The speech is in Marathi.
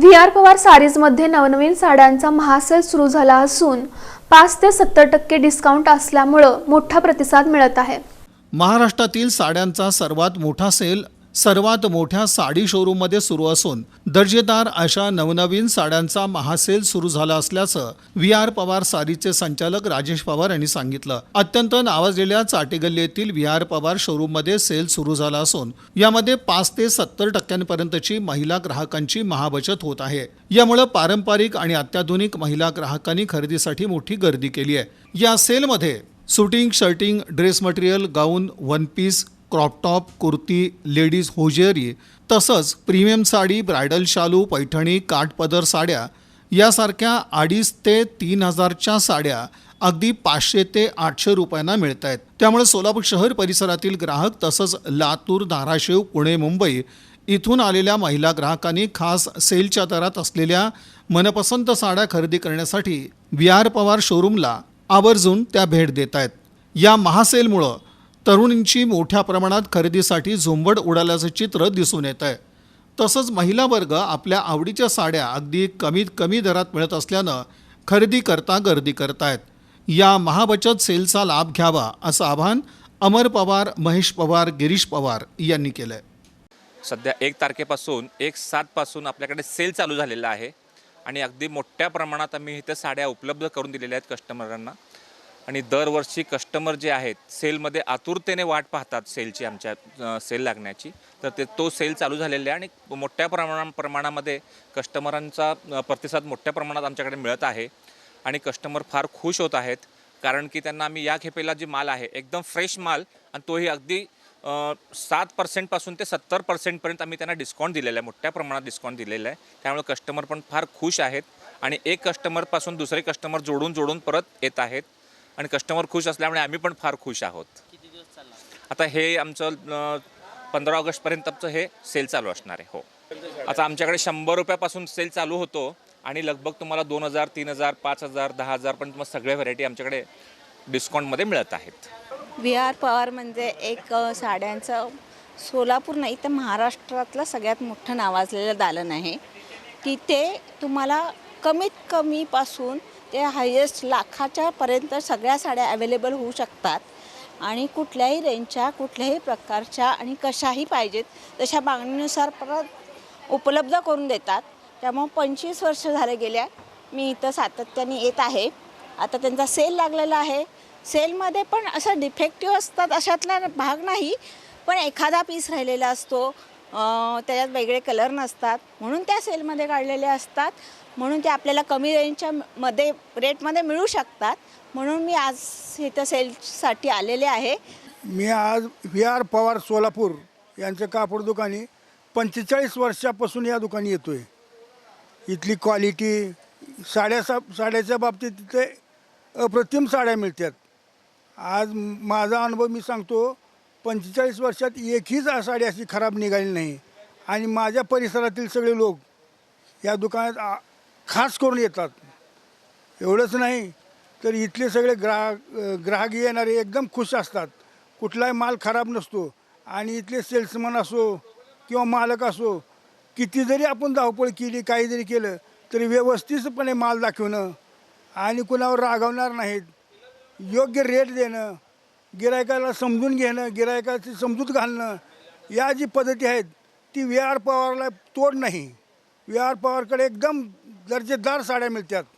व्ही आर पवार सारीजमध्ये नवनवीन साड्यांचा महासेल सुरू झाला असून पाच ते सत्तर टक्के डिस्काउंट असल्यामुळं मोठा प्रतिसाद मिळत आहे. महाराष्ट्रातील साड्यांचा सर्वात मोठा सेल सर्वात मोठ्या साडी शोरूममध्ये सुरू असून दर्जेदार अशा नवनवीन साड्यांचा महासेल सुरू झाला असल्याचं व्ही आर पवार सारीचे संचालक राजेश पवार यांनी सांगितलं. अत्यंत नावाजलेल्या चाटेगल्ली येथील व्ही आर पवार शोरूममध्ये सेल सुरू झाला असून यामध्ये पाच ते सत्तर टक्क्यांपर्यंतची महिला ग्राहकांची महाबचत होत आहे. यामुळे पारंपरिक आणि अत्याधुनिक महिला ग्राहकांनी खरेदीसाठी मोठी गर्दी केली आहे. या सेलमध्ये suiting shirting dress material gown one piece crop top kurti ladies hosiery तसंच प्रीमियम साडी ब्रायडल शालू पैठणी काठपदर साड्या यासारख्या अडीच ते तीन हजारच्या साड्या अगदी पाचशे ते आठशे रुपयांना मिळत आहेत त्यामुळे सोलापूर शहर परिसरातील ग्राहक तसंच लातूर धाराशिव पुणे मुंबई इथून आलेल्या महिला ग्राहकांनी खास सेलच्या दरात असलेल्या मनपसंत साड्या खरेदी करण्यासाठी वी आर पवार शोरूमला आवर्जून त्या भेट देत आहेत या महासेलमुळं तरुणींची मोठ्या प्रमाणात खरेदीसाठी झुंबड उडाल्याचं चित्र दिसून येत आहे. तसंच महिला वर्ग आपल्या आवडीच्या साड्या अगदी कमीत कमी दरात मिळत असल्यानं खरेदी करता गर्दी करतायत. या महाबचत सेलचा लाभ घ्यावा असं आवाहन अमर पवार महेश पवार गिरीश पवार यांनी केलं आहे सध्या एक तारखेपासून एक सातपासून आपल्याकडे सेल चालू झालेला आहे. आणि अगदी मोठ्या प्रमाणात आम्ही इथं साड्या उपलब्ध करून दिलेल्या आहेत कस्टमरांना आणि दरवर्षी कस्टमर जे आहेत सेलमध्ये आतुरतेने वाट पाहतात सेलची आमच्या सेल लागण्याची. तर ते तो सेल चालू झालेला आहे आणि मोठ्या प्रमाणा प्रमाणामध्ये कस्टमरांचा प्रतिसाद मोठ्या प्रमाणात आमच्याकडे मिळत आहे. आणि कस्टमर फार खुश होत आहेत कारण की त्यांना आम्ही या खेपेला जे माल आहे एकदम फ्रेश माल आणि तोही अगदी सात पर्सेंटपासून ते सत्तर पर्सेंटपर्यंत आम्ही त्यांना डिस्काउंट दिलेला आहे मोठ्या प्रमाणात डिस्काउंट दिलेला आहे. त्यामुळे कस्टमर पण फार खुश आहेत आणि एक कस्टमरपासून दुसरे कस्टमर जोडून जोडून परत येत आहेत. आणि कस्टमर खुश असल्यामुळे आम्ही पण फार खुश आहोत. आता हे आमचं पंधरा ऑगस्टपर्यंत आमचं हे सेल चालू असणार आहे हो. आता आमच्याकडे शंभर रुपयापासून सेल चालू होतो आणि लगभग तुम्हाला दोन हजार तीन हजार पाच हजार दहा हजार पण तुम्हाला सगळ्या व्हरायटी आमच्याकडे डिस्काउंटमध्ये मिळत आहेत. व्ही आर पवार म्हणजे एक अ, साड्यांचं सोलापूर नाही तर महाराष्ट्रातलं सगळ्यात मोठं नावाजलेलं दालन आहे तिथे तुम्हाला कमीत कमीपासून ते हायेस्ट लाखाच्या पर्यंत सगळ्या साड्या अवेलेबल होऊ शकतात. आणि कुठल्याही रेंजच्या कुठल्याही प्रकारच्या आणि कशाही पाहिजेत तशा मागणीनुसार परत उपलब्ध करून देतात. त्यामुळं पंचवीस वर्ष झाले गेल्या मी इथं सातत्याने येत आहे. आता त्यांचा सेल लागलेला आहे. सेलमध्ये पण असं डिफेक्टिव्ह असतात अशातला भाग नाही. पण एखादा पीस राहिलेला असतो. त्याच्यात वेगळे कलर नसतात. म्हणून त्या सेलमध्ये काढलेले असतात. म्हणून ते आपल्याला कमी रेंजच्या मध्ये रेटमध्ये मिळू शकतात. म्हणून मी आज इथं सेलसाठी आलेले आहे. मी आज व्ही आर पवार सोलापूर यांचं कापड दुकानी पंचेचाळीस वर्षापासून या दुकानी येतो आहे इथली क्वालिटी साड्या सा साड्याच्या बाबतीत तिथे अप्रतिम साड्या मिळतात. आज माझा अनुभव मी सांगतो पंचेचाळीस वर्षात एकहीच आषाढी साडी अशी खराब निघाली नाही. आणि माझ्या परिसरातील सगळे लोक या दुकानात आ- खास करून येतात. एवढंच नाही तर इथले सगळे ग्राहक ग्राहक येणारे एकदम खुश असतात. कुठलाही माल खराब नसतो. आणि इथले सेल्समन असो किंवा मालक असो किती जरी आपण धावपळ केली काही जरी केलं तरी व्यवस्थितपणे माल दाखवणं आणि कुणावर रागवणार नाहीत. योग्य रेट देणं गिरायकाला समजून घेणं गिरायकाची समजूत घालणं या जी पद्धती आहेत ती वी आर पवारला तोड नाही. वी आर पवारकडे एकदम दर्जेदार साड्या मिळतात.